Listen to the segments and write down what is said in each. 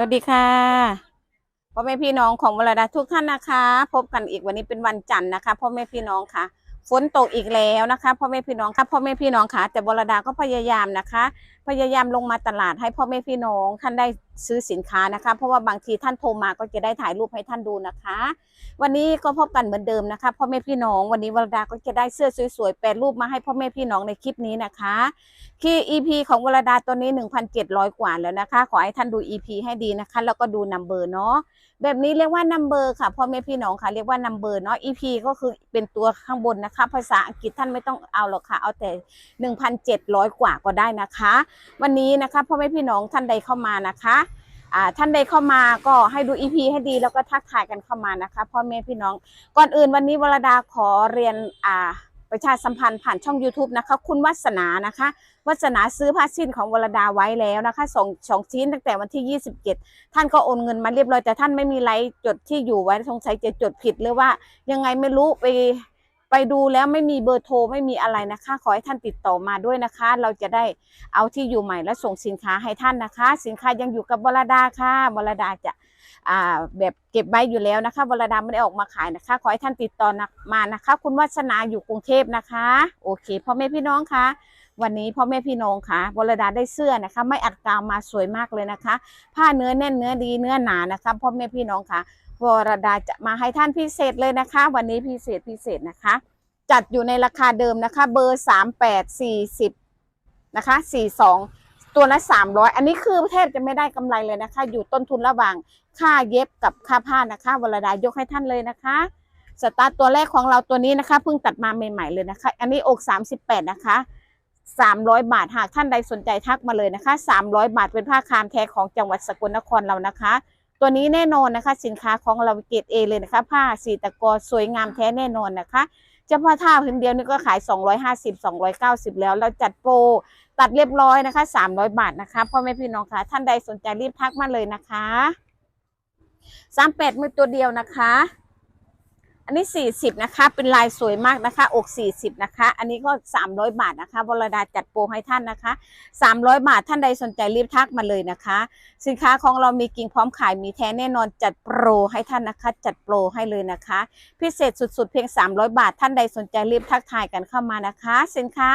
สวัสดีค่ะพ่อแม่พี่น้องของวรดาทุกท่านนะคะ พบกันอีกวันนี้เป็นวันจันทร์นะคะพ่อแม่พี่น้องค่ะ ฝนตกอีกแล้วนะคะพ่อแม่พี่น้องค่ะพ่อแม่พี่น้องค่ะ แต่วรดาก็พยายามนะคะ พยายามลงมาตลาดให้พ่อแม่พี่น้องท่านได้ซื้อสินค้านะคะ เพราะว่าบางทีท่านโทรมาก็จะได้ถ่ายรูปให้ท่านดูนะคะ วันนี้ก็พบกันเหมือนเดิมนะคะพ่อแม่พี่น้องวันนี้วรดาก็จะได้เสื้อสวยๆแปรรูปมาให้พ่อแม่พี่น้องในคลิปนี้นะคะคือ EP ของวรดาตัวนี้ 1,700 กว่าแล้วนะคะ ขอให้ท่านดู EP ให้ดีนะคะ แล้วก็ดูนัมเบอร์เนาะแบบนี้เรียกว่านัมเบอร์ค่ะพ่อแม่พี่น้องค่ะเรียกว่านัมเบอร์เนาะ EP ก็คือเป็นตัวข้างบนนะคะ ภาษาอังกฤษท่านไม่ต้องเอาหรอกค่ะ เอาแต่ 1,700 กว่าก็ได้นะคะวันนี้นะคะพ่อแม่พี่น้องท่านใดเข้ามานะคะท่านใดเข้ามาก็ให้ดู EP ให้ดีแล้วก็ทักทายกันเข้ามานะคะพ่อแม่พี่น้อง ก่อนอื่นวันนี้วรดาขอเรียนประชาสัมพันธ์ผ่านช่อง YouTube นะคะ คุณวัสนานะคะวัสนาซื้อผ้าสิ้นของวรดาไว้แล้วนะคะสองสองชิ้นตั้งแต่วันที่ 27 ท่านก็โอนเงินมาเรียบร้อยแต่ท่านไม่มีไลฟ์จดที่อยู่ไว้สงสัยจะจดผิดหรือว่ายังไงไม่รู้ไป ไปดูแล้วไม่มีเบอร์โทรไม่มีอะไรนะคะ ขอให้ท่านติดต่อมาด้วยนะคะ เราจะได้เอาที่อยู่ใหม่และส่งสินค้าให้ท่านนะคะ สินค้ายังอยู่กับวรดาค่ะวรดาจะอ่าแบบเก็บไว้อยู่แล้วนะคะวรดาไม่ได้ออกมาขายนะคะ ขอให้ท่านติดต่อนะมานะคะ คุณวัสนาอยู่กรุงเทพนะคะ โอเคพ่อแม่พี่น้องคะวันนี้พ่อแม่พี่น้องค่ะวรดาได้เสื้อนะคะ ไม่อัดกาวมาสวยมากเลยนะคะ ผ้าเนื้อแน่นเนื้อดีเนื้อหนานะคะพ่อแม่พี่น้องค่ะ วรดาจะมาให้ท่านพิเศษเลยนะคะ วันนี้พิเศษพิเศษนะคะ จัดอยู่ในราคาเดิมนะคะ เบอร์สามแปดสี่สิบนะคะสี่สองตัวละสามร้อยอันนี้คือแทบจะไม่ได้กำไรเลยนะคะ อยู่ต้นทุนระหว่างค่าเย็บกับค่าผ้านะคะ วรดายกให้ท่านเลยนะคะสตาร์ทตัวแรกของเราตัวนี้นะคะเพิ่งตัดมาใหม่ๆเลยนะคะ อันนี้อกสามสิบแปดนะคะสามร้อยบาทหากท่านใดสนใจทักมาเลยนะคะสามร้อยบาทเป็นผ้าคามแท้ของจังหวัดสกลนครเรานะคะ ตัวนี้แน่นอนนะคะ สินค้าของเราเกรดเอเลยนะคะ ผ้าสีตะกอสวยงามแท้แน่นอนนะคะเฉพาะท่าพื้นเดียวนี่ก็ขาย 250 290 แล้วเราจัดโปรตัดเรียบร้อยนะคะ 300 บาทนะคะพ่อแม่พี่น้องคะท่านใดสนใจรีบทักมาเลยนะคะ 38 มือตัวเดียวนะคะ อันนี้ 40 นะคะ เป็นลายสวยมากนะคะ อก 40 นะคะ อันนี้ก็ 300 บาทนะคะวรดาจัดโปรให้ท่านนะคะ 300 บาทท่านใดสนใจรีบทักมาเลยนะคะ สินค้าของเรามีกิ่งพร้อมขายมีแท้แน่นอนจัดโปรให้ท่านนะคะ จัดโปรให้เลยนะคะ พิเศษสุดๆ เพียง 300 บาท ท่านใดสนใจรีบทักทายกันเข้ามานะคะ สินค้า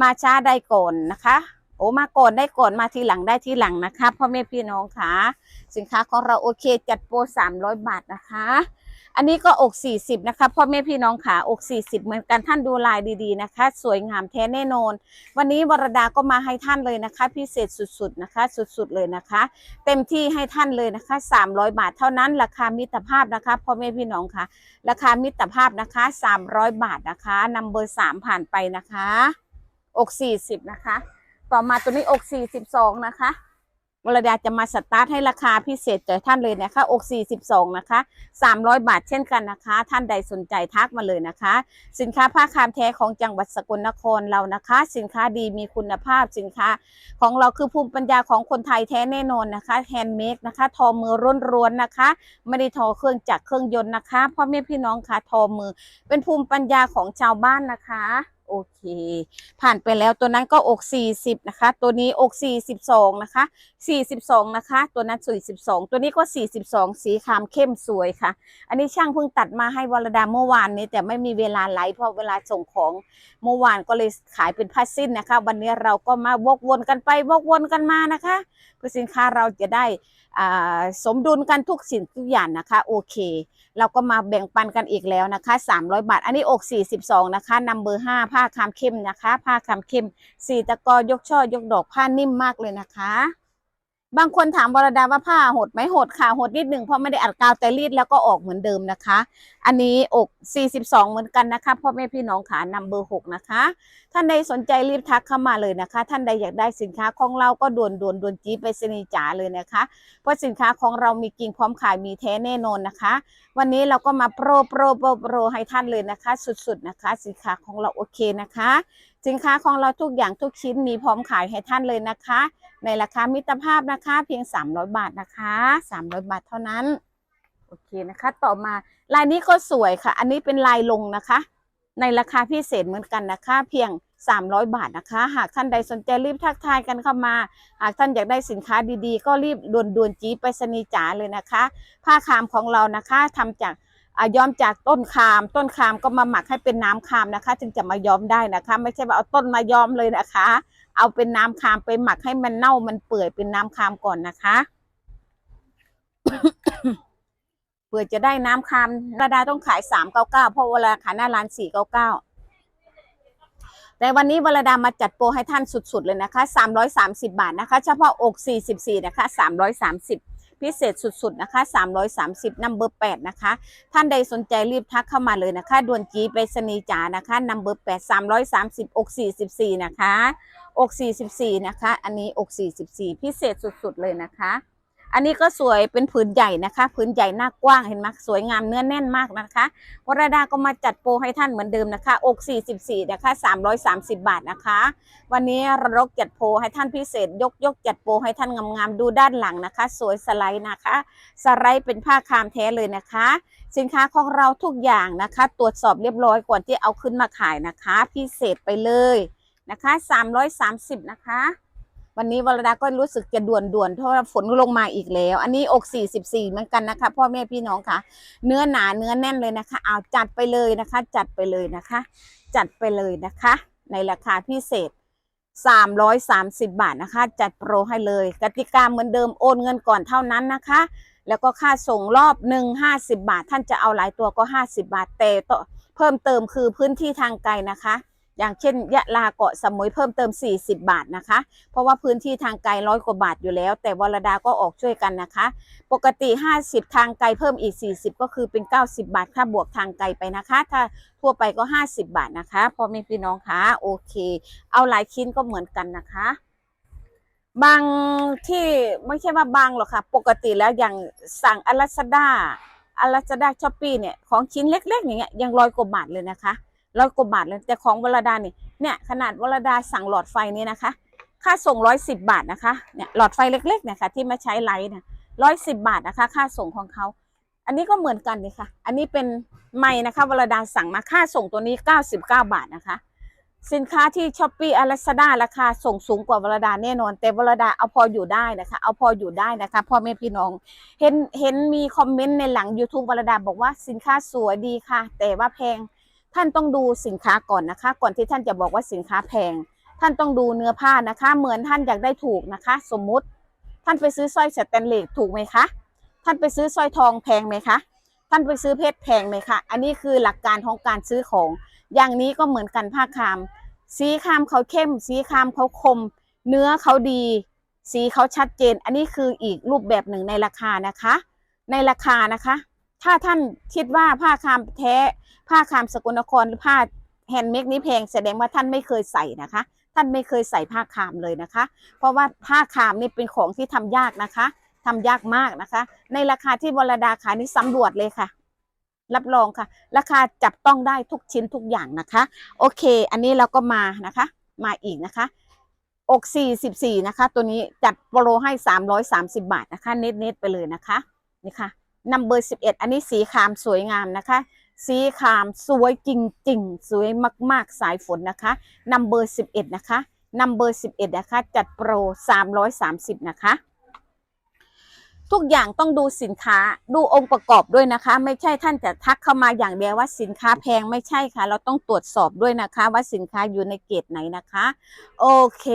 มาช้าได้ก่อนนะคะโอ้มาก่อนได้ก่อนมาทีหลังได้ทีหลังนะคะพ่อแม่พี่น้องค่ะ สินค้าของเราโอเคจัดโปร300 บาทนะคะ อันนี้ก็อก 40 นะคะพ่อแม่พี่น้องค่ะอก 40 เหมือนกันท่านดูลายดีๆนะคะ สวยงามแท้แน่นอน วันนี้วรดาก็มาให้ท่านเลยนะคะ พิเศษสุดๆนะคะ สุดๆเลยนะคะ เต็มที่ให้ท่านเลยนะคะ 300 บาทเท่านั้น ราคามิตรภาพนะคะพ่อแม่พี่น้องค่ะราคามิตรภาพนะคะ 300 บาทนะคะนำเบอร์3ผ่านไปนะคะ อก 40 นะคะ ต่อมาตัวนี้อก 42 นะคะ วรดาจะมาสตาร์ทให้ราคาพิเศษแก่ท่านเลยนะคะ อก 42 นะคะ 300 บาทเช่นกันนะคะ ท่านใดสนใจทักมาเลยนะคะ สินค้าผ้าคามแท้ของจังหวัดสกลนครเรานะคะ สินค้าดีมีคุณภาพสินค้า ของเราคือภูมิปัญญาของคนไทยแท้แน่นอนนะคะแฮนด์เมดนะคะทอมือร้วนๆนะคะ ไม่ได้ทอเครื่องจักรเครื่องยนต์นะคะพ่อแม่พี่น้องคะทอมือ เป็นภูมิปัญญาของชาวบ้านนะคะ โอเค ผ่านไปแล้วตัวนั้นก็อก 40 นะคะ ตัวนี้อก 42 นะคะ 42 นะคะ ตัวนั้น42 ตัวนี้ก็ 42 สีครามเข้มสวยค่ะ อันนี้ช่างเพิ่งตัดมาให้วรดาเมื่อวานนี้ แต่ไม่มีเวลาไลฟ์เพราะเวลาส่งของเมื่อวานก็เลยขายเป็นผ้าสิ้นนะคะ วันนี้เราก็มาวกวนกันไปวกวนกันมานะคะเพื่อสินค้าเราจะได้สมดุลกันทุกสิ่งทุกอย่างนะคะ โอเค เราก็มาแบ่งปันกันอีกแล้วนะคะ 300 บาท อันนี้อก 42 นะคะนำเบอร์5ผ้าคามเข้มนะคะ ผ้าคามเข้มสีตะกอยกช่อยกดอกผ้านิ่มมากเลยนะคะ บางคนถามวรดาว่าผ้าหดไหมหดค่ะหดนิดหนึ่งเพราะไม่ได้อัดกาวแต่รีดแล้วก็ออกเหมือนเดิมนะคะ อันนี้อก 42 เหมือนกันนะคะพ่อแม่พี่น้องขานำเบอร์ 6 นะคะ ท่านใดสนใจรีบทักเข้ามาเลยนะคะ ท่านใดอยากได้สินค้าของเราก็ด่วนด่วนด่วนจีไปสนีจ๋าเลยนะคะ เพราะสินค้าของเรามีกิ่งพร้อมขายมีแท้แน่นอนนะคะ วันนี้เราก็มาโปรโปรโปรโปรให้ท่านเลยนะคะ สุดๆนะคะ สินค้าของเราโอเคนะคะ สินค้าของเราทุกอย่างทุกชิ้นมีพร้อมขายให้ท่านเลยนะคะ ในราคามิตรภาพนะคะเพียง 300 บาทนะคะ 300 บาทเท่านั้น โอเคนะคะ ต่อมาลายนี้ก็สวยค่ะ อันนี้เป็นลายลงนะคะ ในราคาพิเศษเหมือนกันนะคะ เพียง 300 บาทนะคะ หากท่านใดสนใจรีบทักทายกันเข้ามา หากท่านอยากได้สินค้าดีๆ ก็รีบด่วนๆจีไปรษณีจ๋าเลยนะคะ ผ้าคามของเรานะคะทำจากย้อมจากต้นคาม ต้นคามก็มาหมักให้เป็นน้ำคามนะคะ จึงจะมาย้อมได้นะคะ ไม่ใช่ว่าเอาต้นมาย้อมเลยนะคะ เอาเป็นน้ำคามไปหมักให้มันเน่ามันเปื่อยเป็นน้ำคามก่อนนะคะเพื่อจะได้น้ำคามระดาต้องขายสามเก้าเก้าเพราะเวลาขายหน้าร้านสี่เก้าเก้าแต่วันนี้วรดามาจัดโปรให้ท่านสุดๆเลยนะคะสามร้อยสามสิบาทนะคะ เฉพาะอกสี่สิบสี่นะคะสามร้อยสามสิบ พิเศษสุดๆนะคะสามร้อยสามสิบนัมเบอร์แปดนะคะ ท่านใดสนใจรีบทักเข้ามาเลยนะคะด่วนจีไปสนีจ๋านะคะนัมเบอร์แปดสามร้อยสามสิบอกสี่สิบสี่นะคะ อกสี่สิบสี่นะคะ อันนี้อกสี่สิบสี่พิเศษสุดๆเลยนะคะ อันนี้ก็สวยเป็นผืนใหญ่นะคะผืนใหญ่หน้ากว้างเห็นไหมสวยงามเนื้อแน่นมากนะคะวรดาก็มาจัดโปรให้ท่านเหมือนเดิมนะคะ อก 44 นะคะ 330 บาทนะคะ วันนี้รกจัดโปรให้ท่านพิเศษ ยกยกจัดโปรให้ท่านงามๆดูด้านหลังนะคะ สวยสไลด์นะคะ สไลด์เป็นผ้าคามแท้เลยนะคะ สินค้าของเราทุกอย่างนะคะ ตรวจสอบเรียบร้อยก่อนที่เอาขึ้นมาขายนะคะ พิเศษไปเลยนะคะ 330 นะคะ วันนี้วรดาก็รู้สึกจะด่วนด่วนๆเพราะฝนลงมาอีกแล้ว อันนี้อก44เหมือนกันนะคะ พ่อแม่พี่น้องค่ะเนื้อหนาเนื้อแน่นเลยนะคะเอาจัดไปเลยนะคะ จัดไปเลยนะคะ จัดไปเลยนะคะ ในราคาพิเศษ 330 บาทนะคะ จัดโปรให้เลยกติกาเหมือนเดิมโอนเงินก่อนเท่านั้นนะคะ แล้วก็ค่าส่งรอบหนึ่ง50บาท ท่านจะเอาหลายตัวก็ 50 บาทแต่เพิ่มเติมคือพื้นที่ทางไกลนะคะ อย่างเช่นยะลาเกาะสมุยเพิ่มเติม 40 บาทนะคะ เพราะว่าพื้นที่ทางไกลร้อยกว่าบาทอยู่แล้ว แต่วรดาก็ออกช่วยกันนะคะ ปกติ 50 ทางไกลเพิ่มอีก 40 ก็คือเป็น 90 บาทค่าบวกทางไกลไปนะคะ ถ้าทั่วไปก็ 50 บาทนะคะพอแมีพี่น้องคะโอเค เอาหลายชิ้นก็เหมือนกันนะคะบางที่ไม่ใช่ว่าบางหรอกค่ะ ปกติแล้วอย่างสั่งอลาซาด้าอลาซาด้าช้อปปี้เนี่ยของชิ้นเล็ก ๆ อย่างเงี้ยยังร้อยกว่าบาทเลยนะคะ ร้อยกว่าบาทเลยแต่ของวรดาเนี่ยเนี่ยขนาดวรดาสั่งหลอดไฟนี่นะคะ ค่าส่งร้อยสิบาทนะคะเนี่ยหลอดไฟเล็กๆเนี่ยค่ะที่มาใช้ไลท์เนี่ยร้อยสิบาทนะคะ ค่าส่งของเขา อันนี้ก็เหมือนกันเลยค่ะ อันนี้เป็นไม้นะคะวรดาสั่งมาค่าส่งตัวนี้เก้าสิบเก้าบาทนะคะ สินค้าที่ช้อปปี้อลาซาด้าราคาส่งสูงกว่าวรดาแน่นอน แต่วรดาเอาพออยู่ได้นะคะ เอาพออยู่ได้นะคะพ่อแม่พี่น้อง เห็นเห็นมีคอมเมนต์ในหลัง YouTube วรดาบอกว่าสินค้าสวยดีค่ะ แต่ว่าแพง ท่านต้องดูสินค้าก่อนนะคะ ก่อนที่ท่านจะบอกว่าสินค้าแพง ท่านต้องดูเนื้อผ้านะคะ เหมือนท่านอยากได้ถูกนะคะ สมมุติ ท่านไปซื้อสร้อยสแตนเลสถูกไหมคะ ท่านไปซื้อสร้อยทองแพงไหมคะ ท่านไปซื้อเพชรแพงไหมคะ อันนี้คือหลักการของการซื้อของ อย่างนี้ก็เหมือนกันผ้าคาม สีคามเขาเข้ม สีคามเขาคม เนื้อเขาดี สีเขาชัดเจน อันนี้คืออีกรูปแบบหนึ่งในราคานะคะ ในราคานะคะ ถ้าท่านคิดว่าผ้าคามแท้ ผ้าคามสกลนครหรือผ้าแฮนด์เมดนี้แพงแสดงว่าท่านไม่เคยใส่นะคะ ท่านไม่เคยใส่ผ้าคามเลยนะคะ เพราะว่าผ้าคามนี่เป็นของที่ทำยากนะคะทำยากมากนะคะ ในราคาที่วรดาขายนี่สำรวจเลยค่ะ รับรองค่ะ ราคาจับต้องได้ทุกชิ้นทุกอย่างนะคะ โอเค อันนี้เราก็มานะคะ มาอีกนะคะอก44นะคะ ตัวนี้จัดโปรให้ 330 บาทนะคะ เน็ตเน็ตไปเลยนะคะนี่ค่ะ นัมเบอร์11อันนี้สีครามสวยงามนะคะ สีครามสวยจริงๆ สวยมากๆสายฝนนะคะนัมเบอร์11นะคะนัมเบอร์11นะคะ จัดโปร330นะคะ ทุกอย่างต้องดูสินค้าดูองค์ประกอบด้วยนะคะ ไม่ใช่ท่านจะทักเข้ามาอย่างเดียวว่าสินค้าแพงไม่ใช่ค่ะ เราต้องตรวจสอบด้วยนะคะ ว่าสินค้าอยู่ในเกรดไหนนะคะ โอเค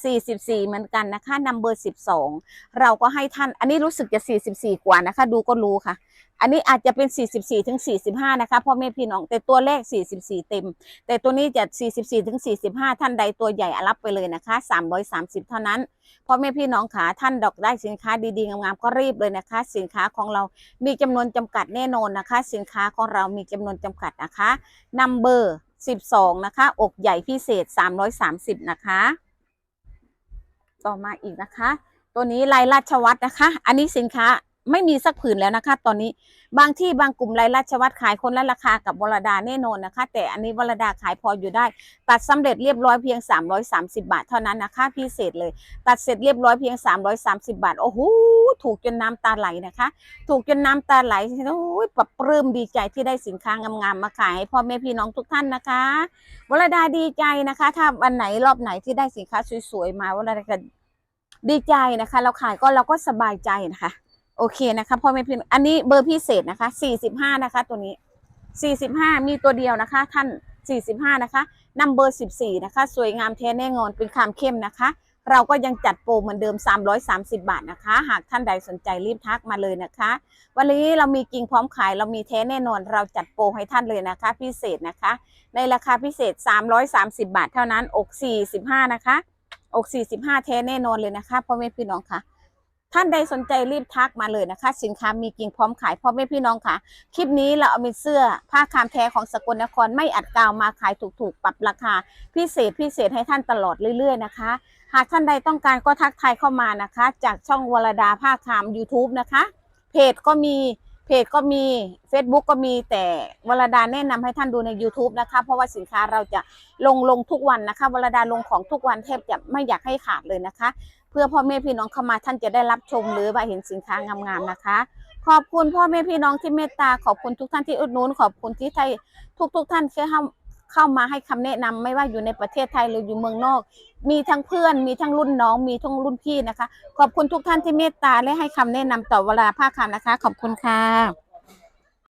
44 เหมือนกันนะคะนัมเบอร์ 12 เราก็ให้ท่านอันนี้รู้สึกจะ 44 กว่านะคะ ดูก็รู้ค่ะ อันนี้อาจจะเป็น 44ถึง45 นะคะพ่อแม่พี่น้อง แต่ตัวเลข 44 เต็ม แต่ตัวนี้จะ 44ถึง45 ท่านใดตัวใหญ่รับไปเลยนะคะ 330 เท่านั้นพ่อแม่พี่น้องขาท่านดอกได้สินค้าดีๆงามๆก็รีบเลยนะคะ สินค้าของเรามีจำนวนจำกัดแน่นอนนะคะ สินค้าของเรามีจำนวนจำกัดนะคะนัมเบอร์12 นะคะ อกใหญ่พิเศษ 330 นะคะ ต่อมาอีกนะคะ ตัวนี้ลายราชวัตรนะคะ อันนี้สินค้า ไม่มีสักผืนแล้วนะคะ ตอนนี้บางที่บางกลุ่มรายราชวัตรขายคนละราคากับวรดาแน่นอนนะคะ แต่อันนี้วรดาขายพออยู่ได้ ตัดสำเร็จเรียบร้อยเพียง 330 บาทเท่านั้นนะคะพิเศษเลย ตัดเสร็จเรียบร้อยเพียง 330 บาทโอ้โหถูกจนน้ำตาไหลนะคะ ถูกจนน้ำตาไหลโอ้ยปรับปลื้มดีใจที่ได้สินค้างามๆมาขายให้พ่อแม่พี่น้องทุกท่านนะคะวรดาดีใจนะคะ ถ้าวันไหนรอบไหนที่ได้สินค้าสวยๆมาวรดาดีใจนะคะ เราขายก็เราก็สบายใจนะคะ โอเคนะคะพ่อแม่พี่น้องอันนี้เบอร์พิเศษนะคะ45นะคะ ตัวนี้45มีตัวเดียวนะคะ ท่าน45นะคะนัมเบอร์14นะคะ สวยงามแท้แน่นอนเป็นคามเข้มนะคะ เราก็ยังจัดโปรเหมือนเดิม 330 บาทนะคะ หากท่านใดสนใจรีบทักมาเลยนะคะ วันนี้เรามีกิ่งพร้อมขายเรามีแท้แน่นอน เราจัดโปรให้ท่านเลยนะคะ พิเศษนะคะ ในราคาพิเศษ 330 บาท เท่านั้นอก45นะคะอก45แท้แน่นอนเลยนะคะพ่อแม่พี่น้องค่ะ ท่านใดสนใจรีบทักมาเลยนะคะ สินค้ามีกิ่งพร้อมขายพ่อแม่พี่น้องค่ะ คลิปนี้เราเอาเป็นเสื้อผ้าคามแท้ของสกลนครไม่อัดกาวมาขายถูกๆ ปรับราคา พิเศษพิเศษให้ท่านตลอดเรื่อยๆนะคะ หากท่านใดต้องการก็ทักทายเข้ามานะคะ จากช่องวรดาผ้าคาม YouTube นะคะ เพจก็มีเพจก็มี Facebook ก็มีแต่วรดาแนะนำให้ท่านดูใน YouTube นะคะ เพราะว่าสินค้าเราจะลงลงทุกวันนะคะวรดาลงของทุกวันแทบจะไม่อยากให้ขาดเลยนะคะ เพื่อพ่อแม่พี่น้องเข้ามาท่านจะได้รับชมหรือว่าเห็นสินค้างามๆนะคะ ขอบคุณพ่อแม่พี่น้องที่เมตตาขอบคุณทุกท่านที่อุดหนุนขอบคุณที่ไทยทุกๆทท่านที่เข้าเข้ามาให้คำแนะนำไม่ว่าอยู่ในประเทศไทยหรืออยู่เมืองนอก มีทั้งเพื่อนมีทั้งรุ่นน้องมีทั้งรุ่นพี่นะคะ ขอบคุณทุกท่านที่เมตตาและให้คำแนะนำต่อเวลาภาคคำนะคะ ขอบคุณค่ะ